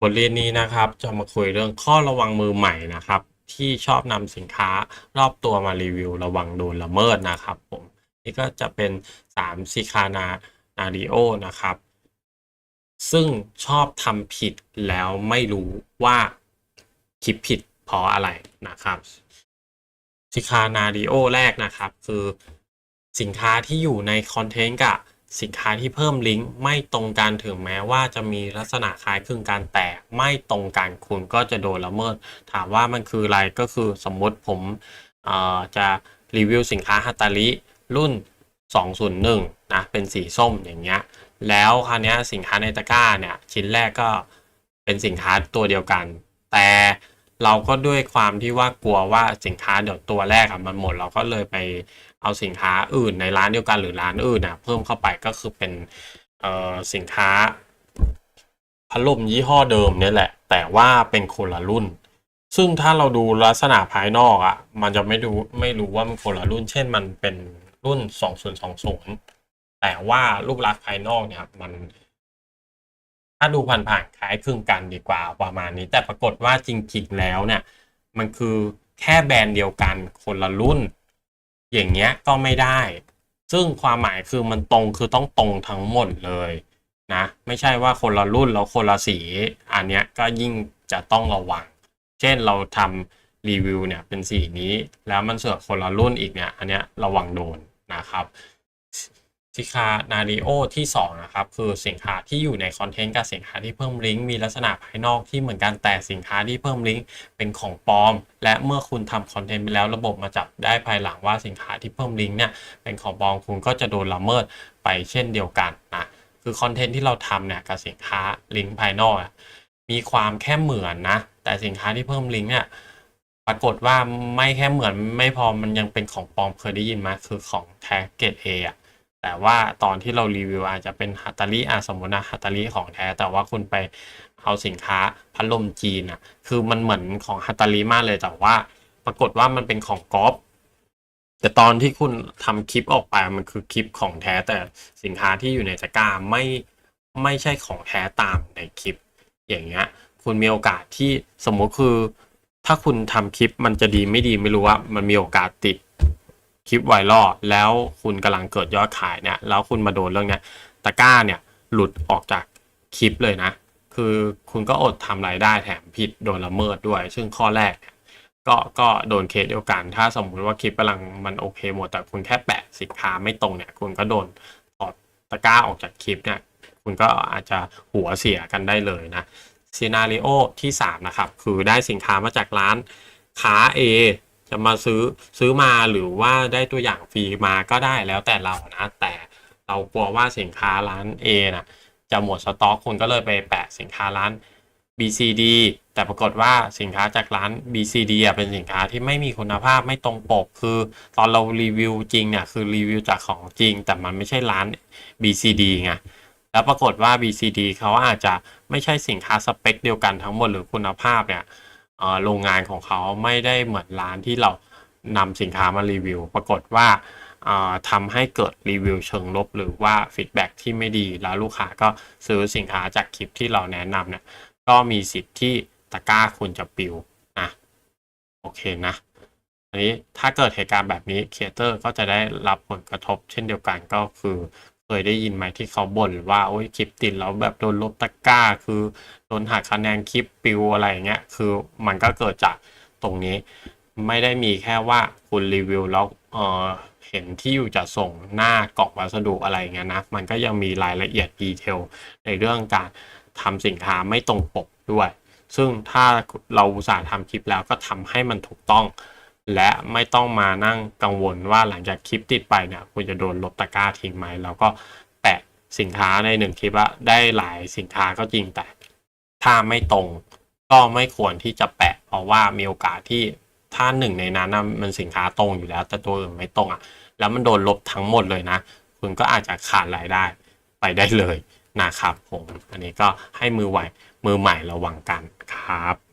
บทเรียนนี้นะครับจะมาคุยเรื่องข้อระวังมือใหม่นะครับ ที่ชอบนำสินค้ารอบตัวมารีวิว ระวังโดนละเมิดนะครับผมนี่ก็จะเป็น3ซิคานานาริโอนะครับ ซึ่งชอบทำผิดแล้วไม่รู้ว่าคิดผิดเพราะอะไรนะครับซิคานาริโอแรกนะครับ คือสินค้าที่อยู่ในคอนเทนต์กับ สินค้าที่เพิ่มลิงก์ไม่ตรงกันถึงแม้ว่าจะมีลักษณะคล้ายคลึงกันแต่ไม่ตรงกันคุณก็จะโดนละเมิด ถามว่ามันคืออะไรก็คือสมมติผมจะรีวิวสินค้าฮัตตาริรุ่น 201 นะ เป็นสีส้มอย่างเงี้ย แล้วคราวนี้สินค้าในตะกร้าเนี่ย ชิ้นแรกก็เป็นสินค้าตัวเดียวกัน แต่เราก็ด้วยความที่ว่ากลัวว่าสินค้าเดี๋ยวตัวแรกอะมันหมด เราก็เลยไป เอาสินค้าอื่นในร้านเดียวกันหรือร้านอื่นนะเพิ่มเข้าไปก็คือเป็นเอ่อสินค้าพัดลมยี่ห้อเดิมเนี่ยแหละ แต่ว่าเป็นคนละรุ่น ซึ่งถ้าเราดูลักษณะภายนอกอะ่ะ มันจะไม่ดูไม่รู้ว่ามันคนละรุ่น เช่นมันเป็นรุ่น 2020 แต่ว่ารูปลักษณ์ภายนอกเนี่ยมัน ถ้าดูผ่านๆคล้ายคลึงกันดีกว่าประมาณนี้ แต่ปรากฏว่าจริงๆแล้วเนี่ย มันคือแค่แบรนด์เดียวกันคนละรุ่น อย่างเงี้ยก็ไม่ได้ ซึ่งความหมายคือมันตรงคือต้องตรงทั้งหมดเลยนะ ไม่ใช่ว่าคนละรุ่นแล้วคนละสีอันเนี้ยก็ยิ่งจะต้องระวัง เช่นเราทำรีวิวเนี่ยเป็นสีนี้ แล้วมันเสือกคนละรุ่นอีกเนี่ยอันเนี้ยระวังโดนนะครับ สินค้านาริโอที่2นะครับคือสินค้าที่อยู่ในคอนเทนต์กับสินค้าที่เพิ่มลิงก์มีลักษณะภายนอกที่เหมือนกันแต่สินค้าที่เพิ่มลิงก์เป็นของปลอม และเมื่อคุณทำคอนเทนต์ไปแล้วระบบมาจับได้ภายหลังว่าสินค้าที่เพิ่มลิงก์เนี่ยเป็นของปลอมคุณก็จะโดนละเมิดไปเช่นเดียวกันนะคือคอนเทนต์ที่เราทำเนี่ยกับสินค้าลิงก์ภายนอกมีความแค่เหมือนนะแต่สินค้าที่เพิ่มลิงก์เนี่ยปรากฏว่าไม่แค่เหมือนไม่พอมันยังเป็นของปลอมเคยได้ยินไหมคือของแท็กเกตเออะ แต่ว่าตอนที่เรารีวิวอาจจะเป็นฮัตตาริอะสมมตินะฮัตตาริของแท้ แต่ว่าคุณไปเอาสินค้าพัดลมจีนอะ คือมันเหมือนของฮัตตาริมากเลยแต่ว่า ปรากฏว่ามันเป็นของก๊อฟแต่ตอนที่คุณทำคลิปออกไปมันคือคลิปของแท้ แต่สินค้าที่อยู่ในตะกร้าไม่ไม่ใช่ของแท้ตามในคลิป อย่างเงี้ย คุณมีโอกาสที่สมมุติคือ ถ้าคุณทำคลิปมันจะดีไม่ดีไม่รู้ว่า มันมีโอกาสติด คลิปไวรัลแล้วคุณกำลังเกิดยอดขายเนี่ยแล้วคุณมาโดนเรื่องเนี้ยตะกร้าเนี่ยหลุดออกจากคลิปเลยนะ คือคุณก็อดทำรายได้แถมผิดโดนละเมิดด้วย ซึ่งข้อแรกก็ก็โดนเคสเดียวกัน ถ้าสมมุติว่าคลิปกำลังมันโอเคหมด แต่คุณแค่แปะสินค้าไม่ตรงเนี่ย คุณก็โดนถอดตะกร้าออกจากคลิปเนี่ย คุณก็อาจจะหัวเสียกันได้เลยนะซีนารีโอที่ 3 นะครับ คือได้สินค้ามาจากร้านค้า A จะมาซื้อซื้อมาหรือว่าได้ตัวอย่างฟรีมาก็ได้แล้วแต่เรานะ แต่เรากลัวว่าสินค้าร้าน A นะจะหมดสต็อกคุณก็เลยไปแปะสินค้าร้าน BCD แต่ปรากฏว่าสินค้าจากร้าน BCD อะเป็นสินค้าที่ไม่มีคุณภาพไม่ตรงปก คือตอนเรารีวิวจริงเนี่ยคือรีวิวจากของจริง แต่มันไม่ใช่ร้าน BCD ไงแล้วปรากฏว่า BCD เขาอาจจะไม่ใช่สินค้าสเปคเดียวกันทั้งหมดหรือคุณภาพเนี่ย โรงงานของเขาไม่ได้เหมือนร้านที่เรานำสินค้ามารีวิว ปรากฏว่าทำให้เกิดรีวิวเชิงลบ หรือว่าฟีดแบ็ที่ไม่ดีแล้วลูกค้าก็ซื้อสินค้าจากคลิปที่เราแนะนำเนี่ยก็มีสิทธิ์ที่ตะกร้าคุณจะปิวนะโอเคนะอันนี้ถ้าเกิดเหตุการณ์แบบนี้ครีเอเตอร์ก็จะได้รับผลกระทบเช่นเดียวกันก็คือ เคยได้ยินไหมที่เขาบ่นว่าโอ้ยคลิปติดแล้วแบบโดนลบตะกร้า คือโดนหักคะแนนคลิปปิวอะไรเงี้ยคือมันก็เกิดจากตรงนี้ ไม่ได้มีแค่ว่าคุณรีวิวแล้วเออเห็นที่อยู่จะส่งหน้ากล่องวัสดุอะไรเงี้ยนะมันก็ยังมีรายละเอียดดีเทลในเรื่องการทำสินค้าไม่ตรงปกด้วย ซึ่งถ้าเราอุตส่าห์ทำคลิปแล้วก็ทำให้มันถูกต้อง และไม่ต้องมานั่งกังวลว่าหลังจากคลิปติดไปเนี่ยคุณจะโดนลบตะกร้าทิ้งไหมแล้วก็แปะสินค้าในหนึ่งคลิปอะได้หลายสินค้าก็จริงแต่ถ้าไม่ตรงก็ไม่ควรที่จะแปะ เพราะว่ามีโอกาสที่ถ้าหนึ่งในนั้นนะมันสินค้าตรงอยู่แล้ว แต่ตัวอื่นไม่ตรงอะแล้วมันโดนลบทั้งหมดเลยนะ คุณก็อาจจะขาดรายได้ไปได้เลยนะครับผม อันนี้ก็ให้มือไหวมือใหม่ระวังกันครับ